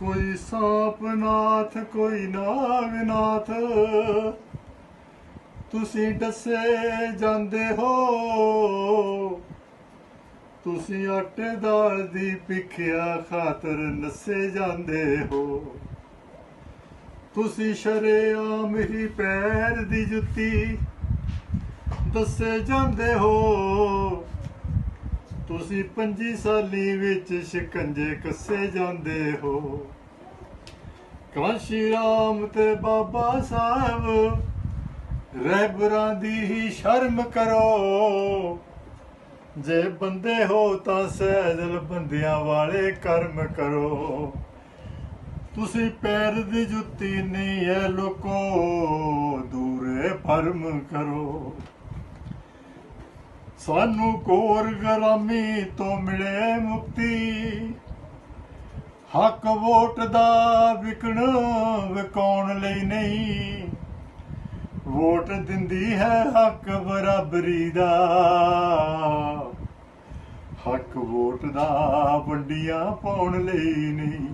ਕੋਈ ਸਾਪਨਾਥ ਕੋਈ ਨਾਗਨਾਥ ਤੁਸੀਂ ਦੱਸੇ ਜਾਂਦੇ ਹੋ। ਤੁਸੀਂ ਆਟੇ ਦਾਲ ਦੀ ਭਿੱਖਿਆ ਖਾਤਰ ਨਸੇ ਜਾਂਦੇ ਹੋ। ਤੁਸੀਂ ਸ਼ਰੇਆਮ ਹੀ ਪੈਰ ਦੀ ਜੁੱਤੀ। ਦੱਸੇ ਜਾਂਦੇ ਹੋ। ਤੁਸੀਂ ਪੰਜੀ ਸਾਲੀ ਵਿੱਚ ਸ਼ਿਕੰਜੇ ਕੱਸੇ ਜਾਂਦੇ ਹੋ। ਕਾਸ਼ੀ ਰਾਮ ਤੇ ਬਾਬਾ ਸਾਹਿਬ ਰਹਿਬਰਾਂ ਦੀ ਹੀ ਸ਼ਰਮ ਕਰੋ। ਜੇ ਬੰਦੇ ਹੋ ਤਾਂ ਸਹਿਜਲ ਬੰਦਿਆਂ ਵਾਲੇ ਕਰਮ ਕਰੋ। ਤੁਸੀਂ ਪੈਰ ਦੀ ਜੁੱਤੀ ਨਹੀਂ ਐ, ਲੋਕੋ ਦੂਰੇ ਭਰਮ ਕਰੋ। ਸਾਨੂੰ ਕੋਰ ਗਰਾਮੀ ਤੋਂ ਮਿਲੇ ਮੁਕਤੀ। ਹੱਕ ਵੋਟ ਦਾ ਵਿਕਣ ਵਿਕਾਉਣ ਲਈ ਨਹੀਂ। ਵੋਟ ਦਿੰਦੀ ਹੈ ਹੱਕ ਬਰਾਬਰੀ ਦਾ। ਹੱਕ ਵੋਟ ਦਾ ਵੰਡੀਆਂ ਪਾਉਣ ਲਈ ਨਹੀਂ।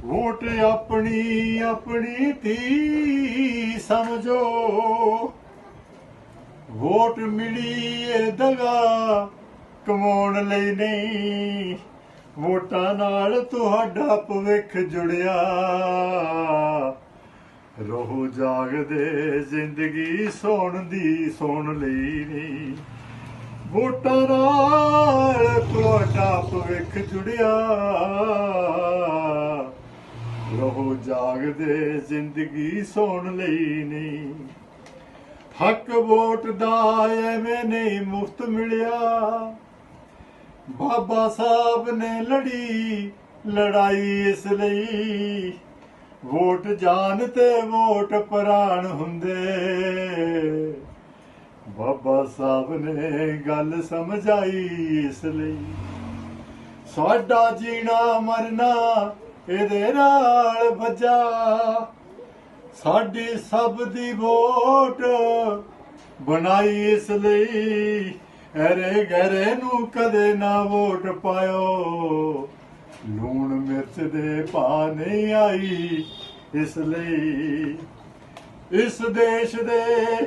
ਵੋਟ ਆਪਣੀ ਆਪਣੀ ਧੀ ਸਮਝੋ। ਵੋਟ ਮਿਲੀ ਏ ਦਗਾ, ਕਮਾਉਣ ਲਈ ਨਹੀਂ। ਵੋਟਾਂ ਨਾਲ ਤੁਹਾਡਾ ਭਵਿੱਖ ਜੁੜਿਆ। ਰਹੋ ਜਾਗਦੇ, ਜ਼ਿੰਦਗੀ ਸੌਣ ਦੀ ਸੌਣ ਲਈ ਨਹੀਂ। ਵੋਟਾਂ ਨਾਲ ਤੁਹਾਡਾ ਭਵਿੱਖ ਜੁੜਿਆ। ਰਹੋ ਜਾਗਦੇ, ਜ਼ਿੰਦਗੀ ਸੌਣ ਲਈ ਨਹੀਂ। ਹੱਕ ਵੋਟ ਦਾ ਐਵੇਂ ਨਹੀਂ ਮੁਫਤ ਮਿਲਿਆ। ਬਾਬਾ ਸਾਹਿਬ ਨੇ ਲੜੀ, ਲੜਾਈ ਇਸ ਲਈ। ਵੋਟ ਜਾਨ ਤੇ ਵੋਟ ਪ੍ਰਾਣ ਹੁੰਦੇ। ਬਾਬਾ ਸਾਹਿਬ ਨੇ ਗੱਲ ਸਮਝਾਈ ਇਸ ਲਈ। ਸਾਡਾ ਜੀਣਾ ਮਰਨਾ ਇਹਦੇ ਨਾਲ ਭਜਾ ਸਾਡੀ ਸਭ ਦੀ ਵੋਟ ਬਣਾਈ ਇਸ ਲਈ। ਅਰੇ ਗਰੇ ਨੂੰ ਕਦੇ ਨਾ ਵੋਟ ਪਾਇਓ। ਲੂਣ ਮਿਰਚ ਦੇ ਪਾ ਨਹੀਂ ਆਈ ਇਸ ਲਈ। ਇਸ ਦੇਸ਼ ਦੇ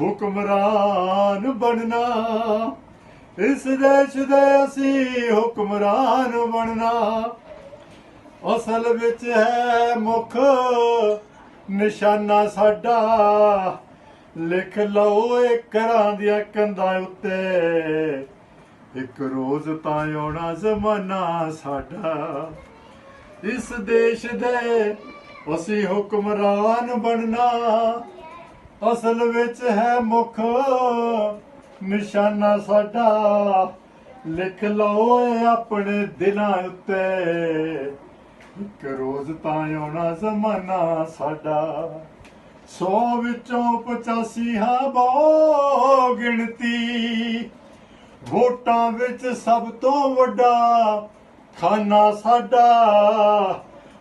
ਹੁਕਮਰਾਨ ਬਣਨਾ। ਇਸ ਦੇਸ਼ ਦੇ ਅਸੀਂ ਹੁਕਮਰਾਨ ਬਣਨਾ। ਅਸਲ ਵਿੱਚ ਹੈ ਮੁੱਖ ਨਿਸ਼ਾਨਾ ਸਾਡਾ। ਲਿਖ ਲਓ ਇਹ ਘਰਾਂ ਦੀਆਂ ਕੰਧਾਂ ਉੱਤੇ। ਇੱਕ ਰੋਜ਼ ਤਾਂ ਆਉਣਾ ਜ਼ਮਾਨਾ ਸਾਡਾ। ਇਸ ਦੇਸ਼ ਦੇ ਅਸੀਂ ਹੁਕਮਰਾਨ ਬਣਨਾ। ਅਸਲ ਵਿੱਚ ਹੈ ਮੁੱਖ ਨਿਸ਼ਾਨਾ ਸਾਡਾ। ਲਿਖ ਲਓ ਇਹ ਆਪਣੇ ਦਿਲਾਂ ਉੱਤੇ। ਇੱਕ ਰੋਜ਼ ਤਾਂ ਆਉਣਾ ਜ਼ਮਾਨਾ ਸਾਡਾ। ਸੌ ਵਿੱਚੋਂ 85 ਹਾਂ ਬਹੁ ਗਿਣਤੀ। ਵੋਟਾਂ ਵਿੱਚ ਸਭ ਤੋਂ ਵੱਡਾ ਖਾਨਾ ਸਾਡਾ।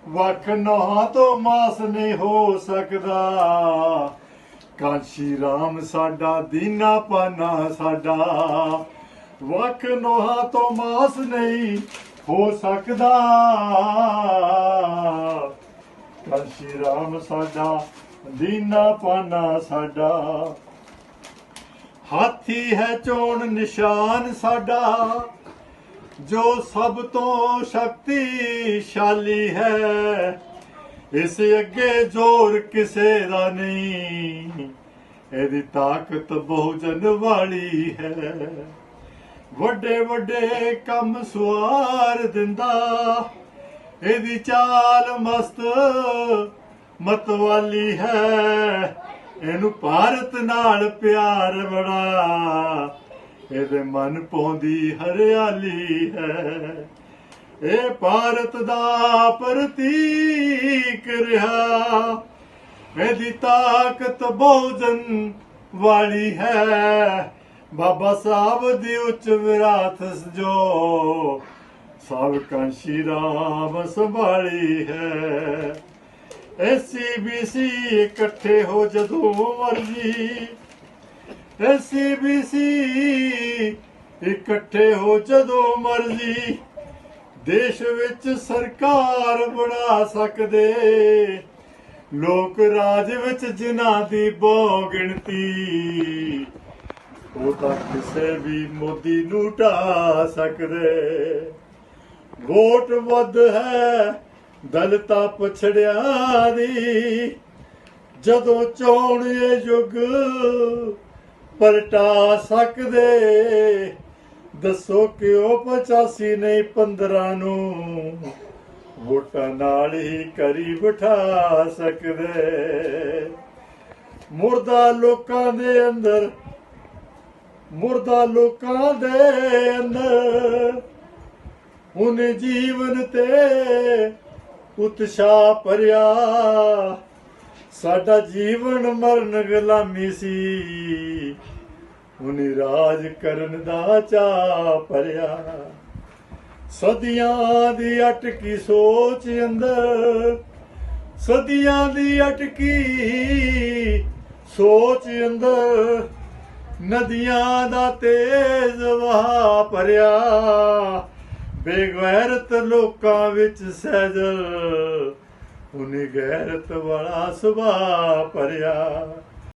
ਵੱਖ ਨੋਹਾਂ ਤੋਂ ਮਾਸ ਨਹੀਂ ਹੋ ਸਕਦਾ। ਕਾਂਸ਼ੀ ਰਾਮ ਸਾਡਾ, ਦੀਨਾ ਪਾਨਾ ਸਾਡਾ। ਵੱਖ ਨੋਹਾਂ ਤੋਂ ਮਾਸ ਨਹੀਂ ਹੋ ਸਕਦਾ। ਰਾਮ ਸਾਡਾ, ਦੀਨਾ ਪਾਨਾ ਸਾਡਾ। ਹਾਥੀ ਹੈ ਚੋਣ ਨਿਸ਼ਾਨ ਸਾਡਾ, ਜੋ ਸਭ ਤੋਂ ਸ਼ਕਤੀਸ਼ਾਲੀ ਹੈ। ਇਸ ਅੱਗੇ ਜ਼ੋਰ ਕਿਸੇ ਦਾ ਨਹੀਂ, ਇਹਦੀ ਤਾਕਤ ਬਹੁਜਨ ਵਾਲੀ ਹੈ। ਵੱਡੇ ਵੱਡੇ ਕੰਮ ਸਵਾਰ ਦਿੰਦਾ, ਇਹਦੀ ਚਾਲ ਮਸਤ ਮਤਵਾਲੀ ਹੈ। ਇਹਨੂੰ ਭਾਰਤ ਨਾਲ ਪਿਆਰ ਬੜਾ। ਇਹਦੇ ਮਨ ਪਾਉਂਦੀ ਹਰਿਆਲੀ ਹੈ। ਇਹ ਭਾਰਤ ਦਾ ਪ੍ਰਤੀਕ ਰਿਹਾ। ਇਹਦੀ ਤਾਕਤ ਬਹੁਜਨ ਵਾਲੀ ਹੈ। ਬਾਬਾ ਸਾਹਿਬ ਦੀ ਉੱਚ ਵਿਰਾਥ ਜੋ ਸਭ ਕਾਂਸ਼ੀ ਰਾਮ ਸੰਭਾਲੀ ਹੈ। ਐਸਸੀਬੀਸੀ ਇਕੱਠੇ ਹੋ ਜਦੋਂ ਮਰਜ਼ੀ ਐਸਸੀਬੀਸੀ ਇਕੱਠੇ ਹੋ ਜਦੋਂ ਮਰਜ਼ੀ। ਦੇਸ਼ ਵਿੱਚ ਸਰਕਾਰ ਬਣਾ ਸਕਦੇ। ਲੋਕ ਰਾਜ ਵਿੱਚ ਜਿਨ੍ਹਾਂ ਦੀ ਬਹੁ ਗਿਣਤੀ, ਉਹ ਤਾਂ ਕਿਸੇ ਵੀ ਮੋਦੀ ਨੂੰ ਢਾ ਸਕਦੇ। ਵੋਟ ਵੱਧ ਹੈ ਦਲਤਾ ਪਛੜਿਆ ਦੀ। ਜਦੋਂ ਚੋਣ ਇਹ ਯੁੱਗ ਪਲਟਾ ਸਕਦੇ, ਦੱਸੋ ਕਿ 85 ਨਹੀਂ 15 ਨੂੰ? ਵੋਟਾਂ ਨਾਲ ਹੀ ਕਰੀ ਬਿਠਾ ਸਕਦੇ। ਮੁਰਦਾ ਲੋਕਾਂ ਦੇ ਅੰਦਰ, ਮੁਰਦਾ ਲੋਕਾਂ ਦੇ ਅੰਦਰ, ਹੁਣ ਜੀਵਨ ਤੇ ਉਤਸ਼ਾਹ ਭਰਿਆ। ਸਾਡਾ ਜੀਵਨ ਮਰਨ ਗੁਲਾਮੀ ਸੀ। ਉਹਨੇ ਰਾਜ ਕਰਨ ਦਾ ਚਾ ਭਰਿਆ। ਸਦੀਆਂ ਦੀ ਅਟਕੀ ਸੋਚ ਅੰਦਰ, ਸਦੀਆਂ ਦੀ ਅਟਕੀ ਸੋਚ ਅੰਦਰ, ਨਦੀਆਂ ਦਾ ਤੇਜ਼ ਵਹਾ ਭਰਿਆ। ਬੇਗੈਰਤ ਲੋਕਾਂ ਵਿੱਚ ਸਹਿਜਲ ਉਹਨੇ ਗੈਰਤ ਵਾਲਾ ਸੁਭਾਅ ਭਰਿਆ।